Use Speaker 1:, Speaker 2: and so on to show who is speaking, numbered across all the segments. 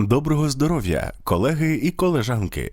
Speaker 1: Доброго здоров'я, колеги і колежанки.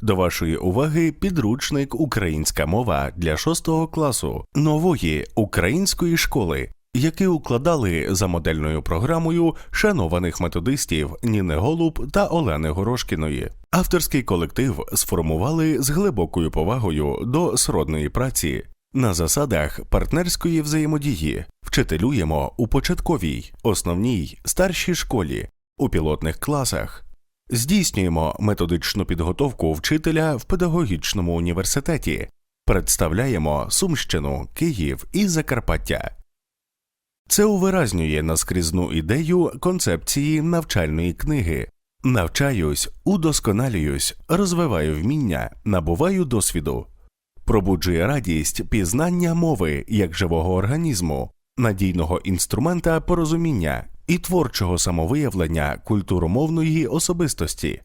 Speaker 1: До вашої уваги підручник Українська мова для 6 класу нової української школи, який укладали за модельною програмою шанованих методистів Ніни Голуб та Олени Горошкіної. Авторський колектив сформували з глибокою повагою до сродної праці. На засадах партнерської взаємодії вчителюємо у початковій, основній, старшій школі, у пілотних класах. Здійснюємо методичну підготовку вчителя в педагогічному університеті, представляємо Сумщину, Київ і Закарпаття. Це увиразнює наскрізну ідею концепції навчальної книги. Навчаюсь, удосконалююсь, розвиваю вміння, набуваю досвіду. Пробуджує радість пізнання мови як живого організму, надійного інструмента порозуміння і творчого самовиявлення культуромовної особистості.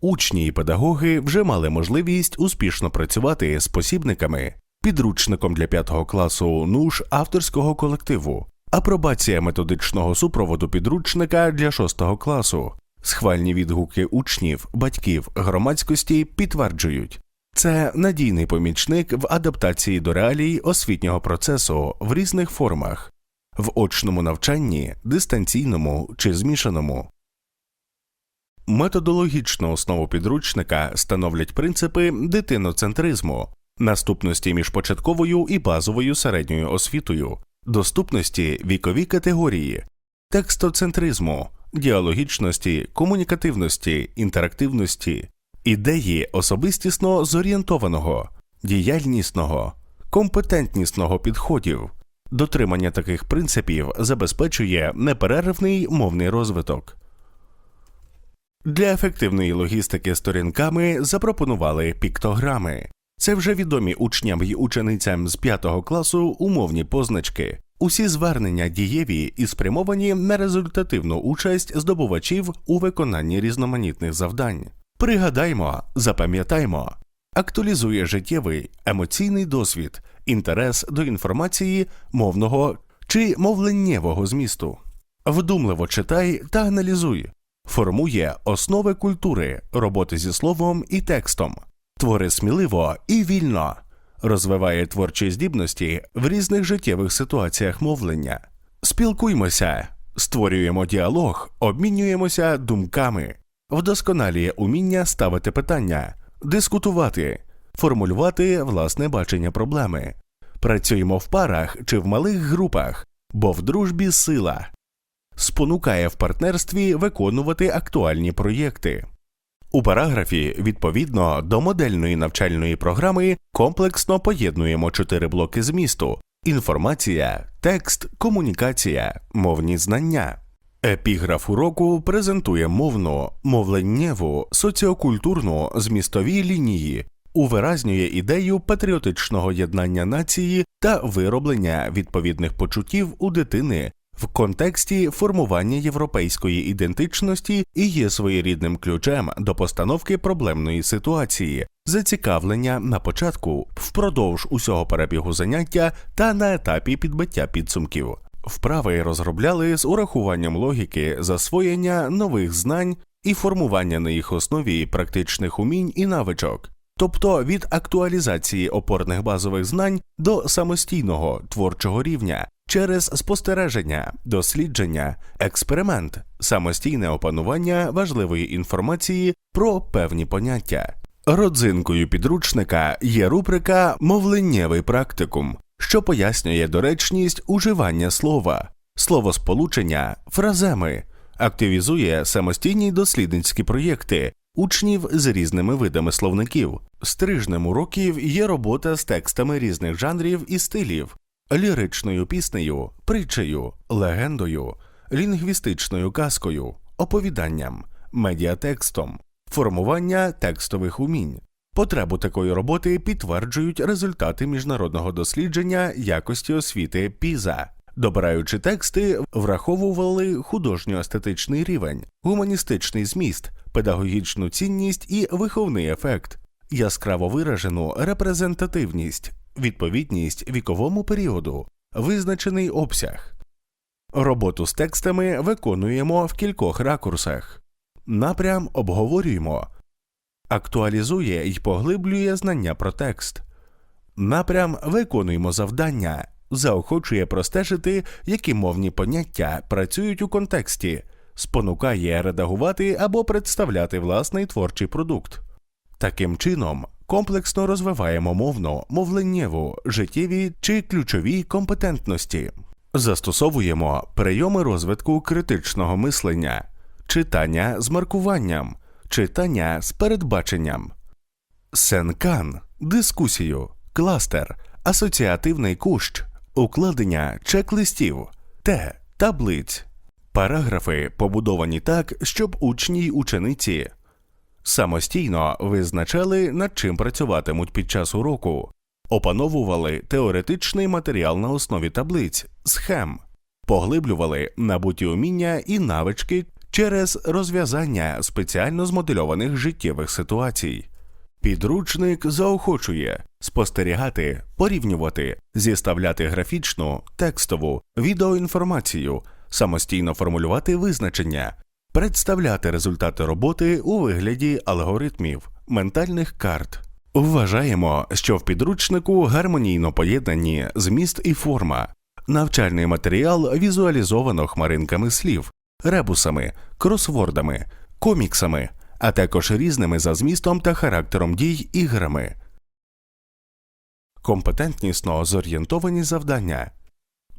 Speaker 1: Учні і педагоги вже мали можливість успішно працювати з посібниками, підручником для 5 класу НУШ авторського колективу, апробація методичного супроводу підручника для 6 класу, схвальні відгуки учнів, батьків, громадськості підтверджують. Це надійний помічник в адаптації до реалій освітнього процесу в різних формах, в очному навчанні, дистанційному чи змішаному. Методологічну основу підручника становлять принципи дитиноцентризму, наступності між початковою і базовою середньою освітою, доступності вікові категорії, текстоцентризму, діалогічності, комунікативності, інтерактивності, ідеї особистісно зорієнтованого, діяльнісного, компетентнісного підходів. Дотримання таких принципів забезпечує неперервний мовний розвиток. Для ефективної логістики сторінками запропонували піктограми. Це вже відомі учням і ученицям з 5 класу умовні позначки. Усі звернення дієві і спрямовані на результативну участь здобувачів у виконанні різноманітних завдань. Пригадаймо, запам'ятаймо, актуалізує життєвий емоційний досвід, інтерес до інформації мовного чи мовленнєвого змісту. Вдумливо читай та аналізуй, формує основи культури, роботи зі словом і текстом, твори сміливо і вільно, розвиває творчі здібності в різних життєвих ситуаціях мовлення. Спілкуймося, створюємо діалог, обмінюємося думками, вдосконалює уміння ставити питання, дискутувати, формулювати власне бачення проблеми. Працюємо в парах чи в малих групах, бо в дружбі сила. Спонукає в партнерстві виконувати актуальні проєкти. У параграфі, відповідно до модельної навчальної програми, комплексно поєднуємо чотири блоки змісту: інформація, текст, комунікація, мовні знання. Епіграф уроку презентує мовну, мовленнєву, соціокультурну змістові лінії, увиразнює ідею патріотичного єднання нації та вироблення відповідних почуттів у дитини в контексті формування європейської ідентичності і є своєрідним ключем до постановки проблемної ситуації, зацікавлення на початку, впродовж усього перебігу заняття та на етапі підбиття підсумків. Вправи розробляли з урахуванням логіки засвоєння нових знань і формування на їх основі практичних умінь і навичок, тобто від актуалізації опорних базових знань до самостійного творчого рівня через спостереження, дослідження, експеримент, самостійне опанування важливої інформації про певні поняття. Родзинкою підручника є рубрика Мовленнєвий практикум що пояснює доречність уживання слова, словосполучення, фраземи, активізує самостійні дослідницькі проєкти учнів з різними видами словників. Стрижнем уроків є робота з текстами різних жанрів і стилів, ліричною піснею, притчею, легендою, лінгвістичною казкою, оповіданням, медіатекстом, формування текстових умінь. Потребу такої роботи підтверджують результати міжнародного дослідження якості освіти ПІЗа. Добираючи тексти, враховували художньо-естетичний рівень, гуманістичний зміст, педагогічну цінність і виховний ефект, яскраво виражену репрезентативність, відповідність віковому періоду, визначений обсяг. Роботу з текстами виконуємо в кількох ракурсах. Напрям обговорюємо, актуалізує і поглиблює знання про текст. Напрям виконуємо завдання, заохочує простежити, які мовні поняття працюють у контексті, спонукає редагувати або представляти власний творчий продукт. Таким чином, комплексно розвиваємо мовну, мовленнєву, життєві чи ключові компетентності. Застосовуємо прийоми розвитку критичного мислення, читання з маркуванням, читання з передбаченням. Сенкан, дискусію, кластер, асоціативний кущ, укладення чек-листів, Т, таблиць, параграфи побудовані так, щоб учні й учениці самостійно визначали, над чим працюватимуть під час уроку, опановували теоретичний матеріал на основі таблиць, схем, поглиблювали набуті уміння і навички через розв'язання спеціально змодельованих життєвих ситуацій. Підручник заохочує спостерігати, порівнювати, зіставляти графічну, текстову, відеоінформацію, самостійно формулювати визначення, представляти результати роботи у вигляді алгоритмів, ментальних карт. Вважаємо, що в підручнику гармонійно поєднані зміст і форма, навчальний матеріал візуалізовано хмаринками слів, ребусами, кросвордами, коміксами, а також різними за змістом та характером дій іграми. Компетентнісно зорієнтовані завдання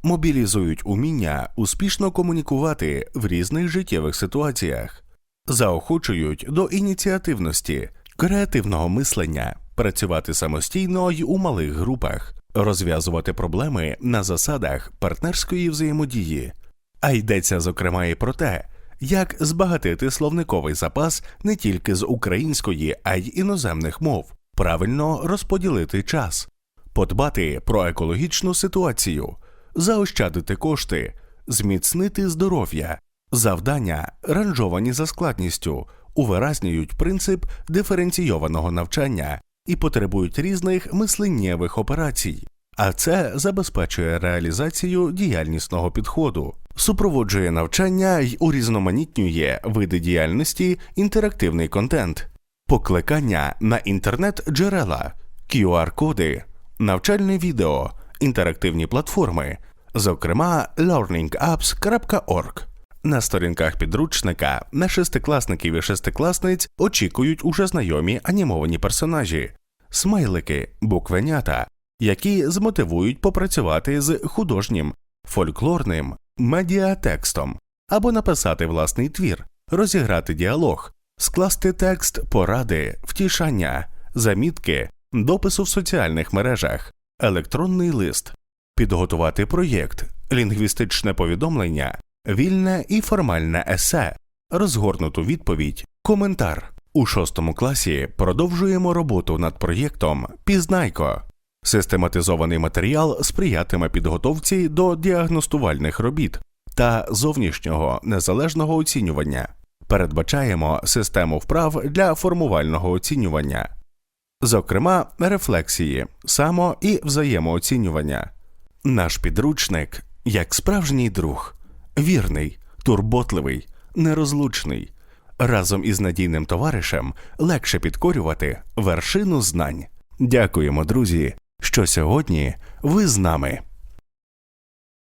Speaker 1: мобілізують уміння успішно комунікувати в різних життєвих ситуаціях, заохочують до ініціативності, креативного мислення, працювати самостійно й у малих групах, розв'язувати проблеми на засадах партнерської взаємодії. А йдеться зокрема і про те, як збагатити словниковий запас не тільки з української, а й іноземних мов, правильно розподілити час, подбати про екологічну ситуацію, заощадити кошти, зміцнити здоров'я, завдання, ранжовані за складністю, увиразнюють принцип диференційованого навчання і потребують різних мисленнєвих операцій. А це забезпечує реалізацію діяльнісного підходу, супроводжує навчання й урізноманітнює види діяльності, інтерактивний контент, покликання на інтернет-джерела, QR-коди, навчальне відео, інтерактивні платформи, зокрема learningapps.org. На сторінках підручника на шестикласників і шестикласниць очікують уже знайомі анімовані персонажі, смайлики, буквенята, які змотивують попрацювати з художнім, фольклорним, медіатекстом або написати власний твір, розіграти діалог, скласти текст, поради, втішання, замітки, допису в соціальних мережах, електронний лист, підготувати проєкт, лінгвістичне повідомлення, вільне і формальне есе, розгорнуту відповідь, коментар. У шостому класі продовжуємо роботу над проєктом Пізнайко. Систематизований матеріал сприятиме підготовці до діагностувальних робіт та зовнішнього незалежного оцінювання. Передбачаємо систему вправ для формувального оцінювання, зокрема рефлексії, само і взаємооцінювання. Наш підручник як справжній друг, вірний, турботливий, нерозлучний. Разом із надійним товаришем легше підкорювати вершину знань. Дякуємо, друзі, що сьогодні ви з нами.